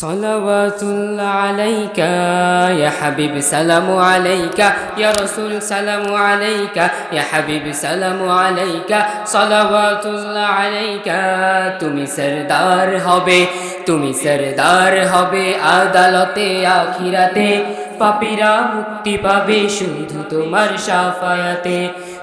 সলাওয়াতুল্লাহ আলাইকা, ইয়া আলাইকা, ইয়া রাসূল, সালামু আলাইকা, ইয়া হাবিব, সালামু আলাইকা সলাওয়াতুল্লাহ আলাইকা, তুমি সরদার হবে, তুমি সরদার হবে আদালতে, আখিরাতে, পাপীরা মুক্তি পাবে শুধু তোমার সাফায়াতে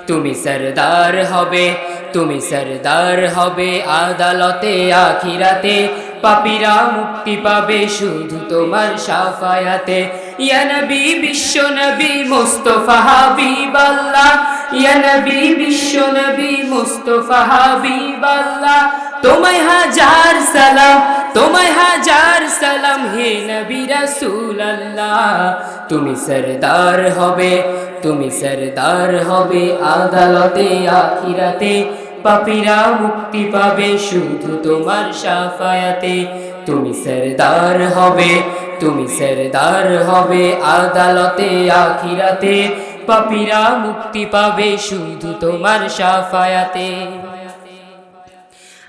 তুমি সরদার হবে, তুমি সরদার হবে আদালতে, আখিরাতে পাপীরা মুক্তি পাবে শুধু তোমার সাফায়াতে। ইয়া নবী, বিশ্ব নবী, মুস্তফা হাবিবাল্লাহ। ইয়া নবী, বিশ্ব নবী, মুস্তফা হাবিবাল্লাহ। তোমায় হাজার সালাম, তোমায় হাজার সালাম, হে নবী রাসূলুল্লাহ। তুমি সরদার হবে, তুমি সরদার হবে আদালতে, আখিরাতে। পাপীরা মুক্তি পাবে শুধু তোমার সাফায়াতে তুমি সরদার হবে, তুমি সরদার হবে আদালতে, আখিরাতে। পাপীরা মুক্তি পাবে শুধু তোমার সাফায়াতে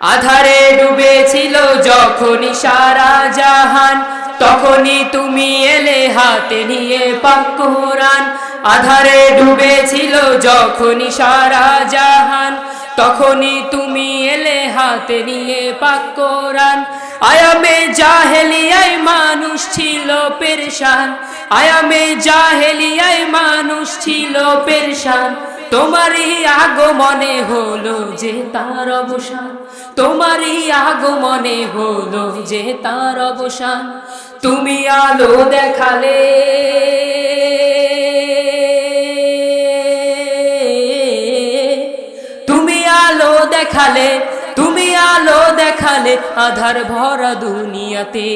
আধারে ডুবেছিল যখনই সারা জাহান, তখনই তুমি এলে হাতে নিয়ে পাকুরান আধারে ডুবেছিল যখনই সারা জাহান তখনই তুমি এলে হাতে নিয়ে পাকুরান আয়ামে জাহেলিয়াই মানুষ ছিল পেরেশান। আয়ামে জাহেলিয়াই মানুষ ছিল পেরেশান। তোমারই আগমনে হলো যে তার অবসান। তোমারই আগমনে হলো যে তার অবসান। তুমি আলো দেখালে। দেখালে, তুমি আলো দেখালে, আধার ভরা দুনিয়াতে।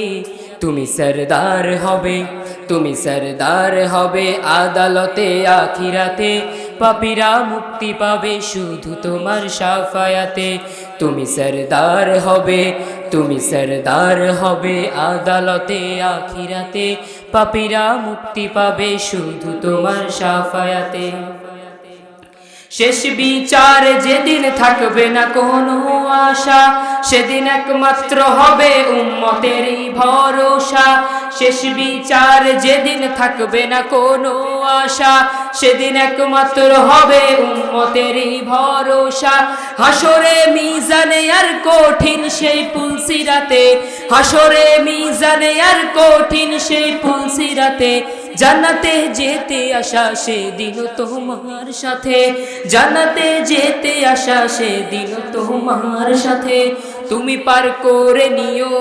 তুমি সরদার হবে, তুমি সরদার হবে আদালতে, আখিরাতে। পাপীরা মুক্তি পাবে শুধু তোমার সাফায়াতে। তুমি সরদার হবে, তুমি সরদার হবে আদালতে, আখিরাতে। পাপিরা মুক্তি পাবে শুধু তোমার সাফায়াতে। শেষ বিচার যেদিন থাকবে না কোনো আশা, সেদিন একমাত্র হবে উম্মতেরই ভরসা। শেষ বিচার যেদিন থাকবে না কোনো আশা, সেদিন একমাত্র হবে উম্মতেরই ভরসা। হাসরে মিজানে আর কঠিন সেই পুলসিরাতে হাসরে মিজানে আর কঠিন সেই পুলসিরাতে জানাতে যেতে আসা সেদিন তোমার সাথে। জানাতে যেতে আসা সেদিন তোমার সাথে। তুমি পার করে নিও।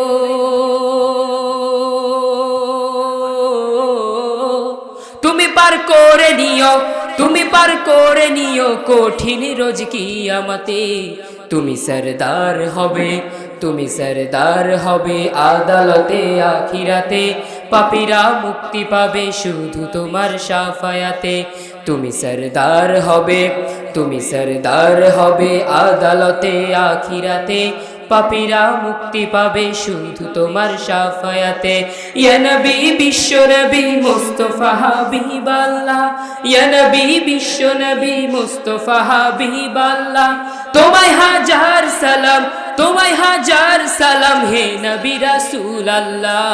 তুমি পার করে নিও। তুমি পার করে নিও। কঠিন রোজ কিয়ামতে তুমি সরদার হবে। তুমি সরদার হবে আদালতে, আখিরাতে। পাপীরা মুক্তি পাবে শুধু তোমার সাফায়াতে। তুমি সরদার হবে, তুমি সরদার হবে আদালতে, আখিরাতে। পাপীরা মুক্তি পাবে শুধু তোমার সাফায়াতে। ইয়া নবী বিশ্ব নবী মুস্তফা হাবিবাল্লাহ, ইয়া নবী বিশ্ব নবী মুস্তফা হাবিবাল্লাহ। তোমায় হাজার সালাম, তোমায় হাজার সালাম, হে নবী রাসূল আল্লাহ